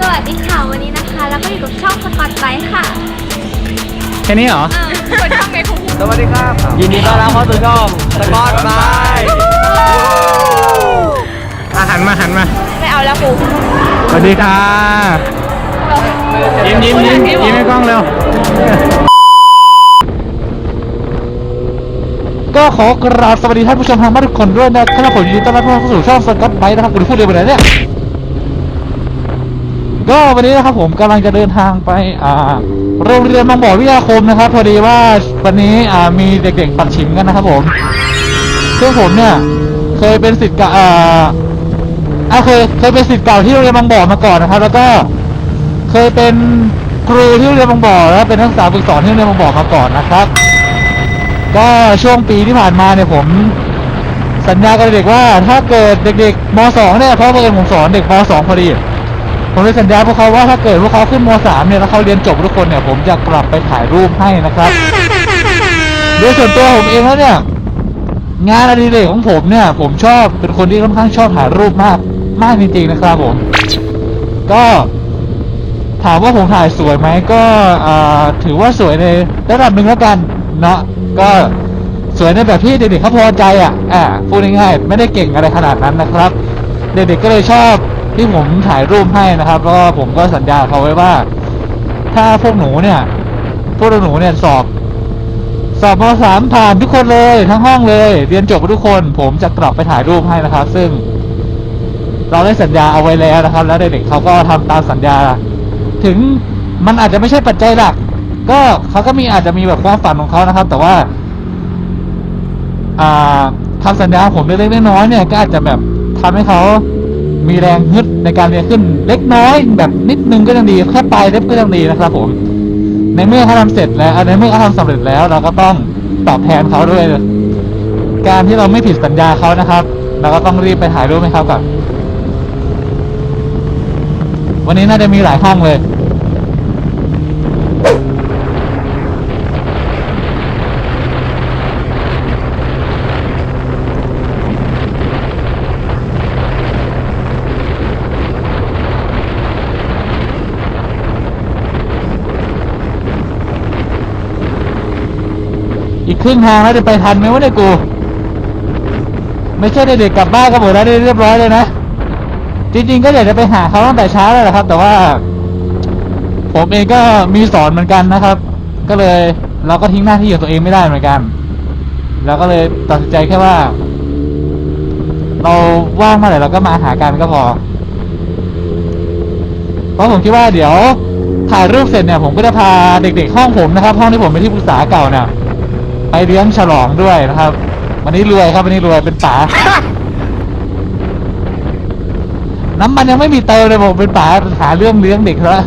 สวัสดีค่ะวันนี้นะคะ แล้วก็อยู่กับช่องสกอตไบค์ค่ะแค่นี้เหรอเออคนช่องไงคุณสวัสดีครับยินดีต้อนรับเข้าสู่ช่องสกอตไบอาหันมาหันมา ไม่เอาแล้วครูสวัสดีค่ะ ยิ้มยิ้มยิ้มยิ้มให้กล้องเร็ว ก็ขอกราบสวัสดีท่านผู้ชมทางบ้านทุกคนด้วยนะครับผมยินดีต้อนรับเข้าสู่ช่องสกัดไบค์นะครับคุณพูดเลยไปไหนเนี่ย ก็วันนี้นะครับผมกำลังจะเดินทางไปอ่าโรงเรียนบางบ่อวิทยาคมนะครับ พอดีว่าวันนี้อ่ามีเด็กๆปัดฉิมกันนะครับผมซึ่งผมเนี่ยเคยเป็นศิษย์เก่าอ่าอ่าเคยเคยเป็นศิษย์เก่าที่โรงเรียนบางบ่อมาก่อนนะครับ แล้วก็เคยเป็นครูที่โรงเรียนบางบ่อแล้วเป็นนักศึกษาฝึกสอนที่โรงเรียนบางบ่อมาก่อนนะครับ ก็ช่วงปีที่ผ่านมาเนี่ยผมสัญญากับเด็กว่าถ้าเกิดเด็กๆม .2 เนี่ยเพราะว่าเองผมสอนเด็กม .2 พอดี ผมเลยสัญญาพวกเขาว่าถ้าเกิดพวกเขาขึ้นม .3 เนี่ยแล้วเขาเรียนจบทุกคนเนี่ย ผมจะกลับไปถ่ายรูปให้นะครับโดยส่วนตัวผมเองแล้วเนี่ย งานอดิเรกของผมเนี่ย ผมชอบเป็นคนที่ค่อนข้างชอบถ่ายรูปมาก มากจริงๆนะครับผม ก็ถามว่าผมถ่ายสวยไหมก็อ่าถือว่าสวยในระดับหนึ่งแล้วกันเนาะก็สวยในแบบที่เด็กๆเขาพอใจอะอ่าพูดง่ายๆไม่ได้เก่งอะไรขนาดนั้นนะครับ เด็กๆก็เลยชอบ ที่ผมถ่ายรูปให้นะครับแล้วก็ผมก็สัญญาเขาไว้ว่า ถ้าพวกหนูเนี่ย พวกหนูเนี่ยสอบ สอบมสามผ่านทุกคนเลย ทั้งห้องเลย เรียนจบทุกคน ผมจะกลับไปถ่ายรูปให้นะครับ ซึ่ง เราได้สัญญาเอาไว้แล้วนะครับ แล้วเด็กๆเขาก็ทำตามสัญญา ถึงมันอาจจะไม่ใช่ปัจจัยหลัก ก็เขาก็มีอาจจะมีแบบความฝันของเขานะครับ แต่ว่า อ่าคำสัญญาผมเล็กๆน้อยๆเนี่ยก็อาจจะแบบทำให้เขา มีแรงฮึดในการเรียนขึ้นเล็กน้อย แบบนิดนึงก็ยังดีแค่ปลายเล็บก็ยังดีนะครับผม ในเมื่อเขาทำเสร็จแล้วในเมื่อเขาทำสำเร็จแล้วเราก็ต้องตอบแทนเขาด้วย การที่เราไม่ผิดสัญญาเขานะครับ เราก็ต้องรีบไปถ่ายรูปให้เขาก่อนวันนี้น่าจะมีหลายห้องเลย อีกครึ่งทางแล้วจะไปทันไหมวะเนี่ยกู ไม่ใช่เด็กๆกลับบ้านกันหมดแล้วเรียบร้อยเลยนะ จริงๆก็อยากจะไปหาเขาตั้งแต่เช้าแล้วแหละครับ แต่ว่า ผมเองก็มีสอนเหมือนกันนะครับ ก็เลยเราก็ทิ้งหน้าที่ของตัวเองไม่ได้เหมือนกันเราก็เลยตัดสินใจแค่ว่า เราว่างเมื่อไหร่เราก็มาหากันก็พอ เพราะผมคิดว่าเดี๋ยวถ่ายรูปเสร็จเนี่ยผมก็จะพาเด็กๆห้องผมนะครับ ห้องที่ผมเป็นที่ปรึกษาเก่าเนี่ย ไปเลี้ยงฉลองด้วยนะครับ วันนี้รวยครับวันนี้รวยเป็นป๋า น้ำมันยังไม่มีเติมเลยผมเป็นป๋าหาเรื่องเลี้ยงเด็กแล้ว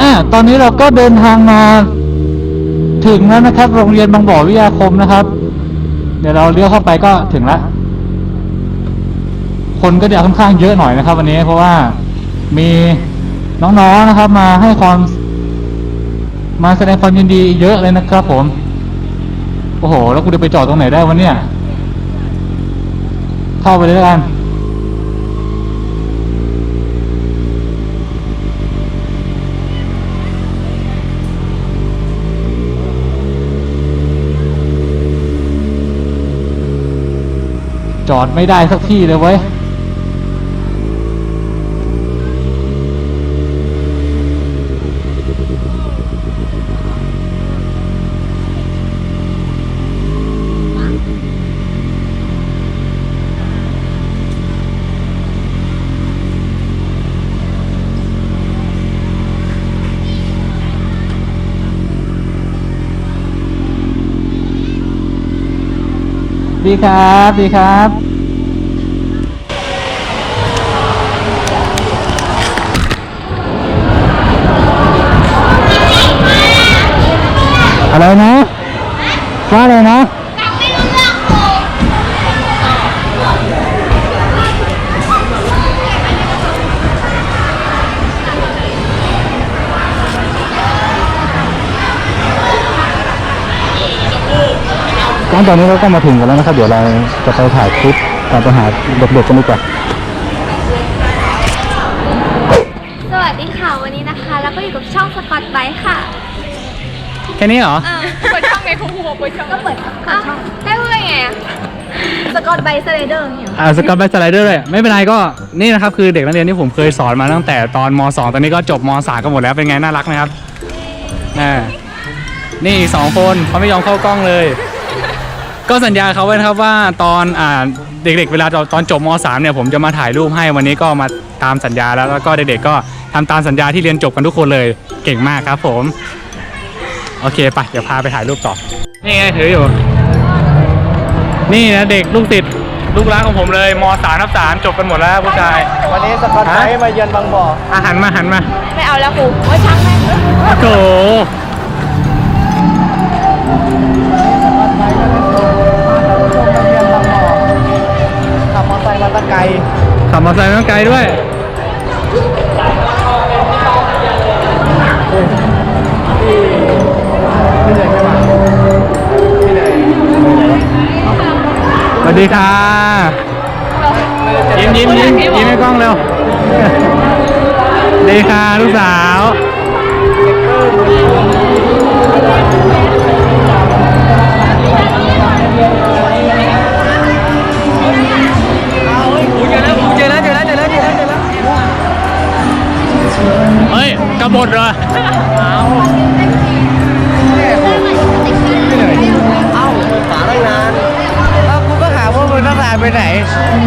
อ่าตอนนี้เราก็เดินทางมาถึงแล้วนะครับ โรงเรียนบางบ่อวิทยาคมนะครับ เดี๋ยวเราเลี้ยวเข้าไปก็ถึงแล้ว คนก็จะค่อนข้างเยอะหน่อยนะครับ วันนี้เพราะว่ามีน้องๆนะครับ มาให้ความ มาแสดงความยินดีเยอะเลยนะครับ ผม โอ้โห แล้วกูจะไปจอดตรงไหนได้วะเนี่ย เข้าไปเลยแล้วกันจอดไม่ได้สักที่เลยเว้ย ดีครับดีครับอะไรนะว่าอะไรนะ ก็ตอนนี้เราก็มาถึงกันแล้วนะครับ เดี๋ยวเราจะไปถ่ายคลิปการไปหาเด็กๆกันดีกว่า สวัสดีค่ะ วันนี้นะคะ แล้วก็อยู่กับช่องสกอตไบค์ค่ะแค่นี้เหรอ เปิดช่องไงครูครูบอกเปิดช่องก็เปิดช่องให้พูดยังไงอะสกอตไบค์สไลเดอร์อย่างเงี้ยอ่าสกอตแบ็กสไลเดอร์เลยไม่เป็นไรก็นี่นะครับคือเด็กนักเรียนที่ผมเคยสอนมาตั้งแต่ตอนม 2 ตอนนี้ก็จบม 3 กันหมดแล้วเป็นไงน่ารักไหมครับน่านี่อีกสองคนเขาไม่ยอมเข้ากล้องเลย ก็สัญญาเขาไว้นะครับว่าตอนอ่าเด็กๆ เวลาตอนจบม 3 เนี่ยผมจะมาถ่ายรูปให้วันนี้ก็มาตามสัญญาแล้วแล้วก็เด็กๆก็ทำตามสัญญาที่เรียนจบกันทุกคนเลยเก่งมากครับผม โอเคไปเดี๋ยวพาไปถ่ายรูปต่อ นี่ไงถืออยู่ นี่นะเด็กลูกติดลูกรักของผมเลยมสามทับสามจบกันหมดแล้วผู้ชาย วันนี้สกอตไบรท์มาเยือนบางบ่ออาหันมาหันมา ไม่เอาแล้วครูโอ้ยช่างแม่ง โอ้โห ขับมอเตอร์ไซค์มาไกลด้วยสวัสดีค่ะยิ้มยิ้มยิ้มยิ้มให้กล้องเร็วดีค่ะลูกสาว ไปไหน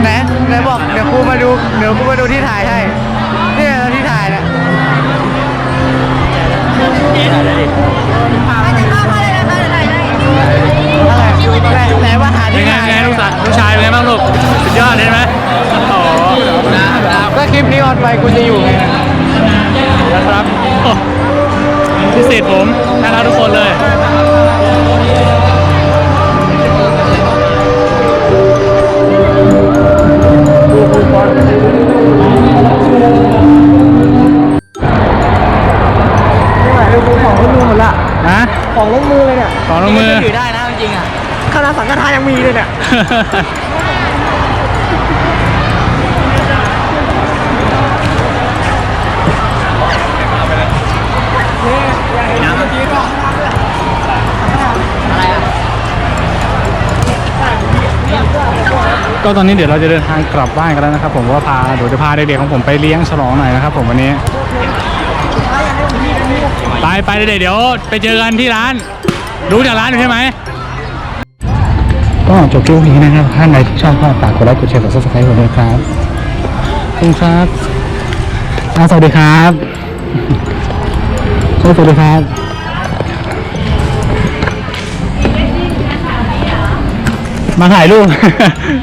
ไหนไหนบอกเดี๋ยวกูมาดูเดี๋ยวกูมาดูที่ถ่ายให้เนี่ยที่ถ่ายเนี่ยอะไรไหนว่าหาที่ไงถ่ายเป็นไงลูกสาวลูกชายเป็นไงบ้างลูกสุดยอดเลยไหมโอ้โหก็คลิปนี้ออนไปกูจะอยู่ไงนะครับพิเศษผมน่ารักทุกคนเลย เนี่ย ก็ตอนนี้เดี๋ยวเราจะเดินทางกลับบ้านกันแล้วนะครับผมว่าพาเดี๋ยวจะพาเด็กๆของผมไปเลี้ยงฉลองหน่อยนะครับผมวันนี้ไปไปเด็กๆเดี๋ยวไปเจอกันที่ร้าน รู้จากร้านอยู่ใช่ไหม ก็จบคลิปนี้นะครับถ้าใครที่ชอบก็ฝากกดไลค์กดแชร์กดซับสไครต์ผมด้วยครับขอบคุณครับสวัสดีครับสวัสดีครับมาถ่ายรูป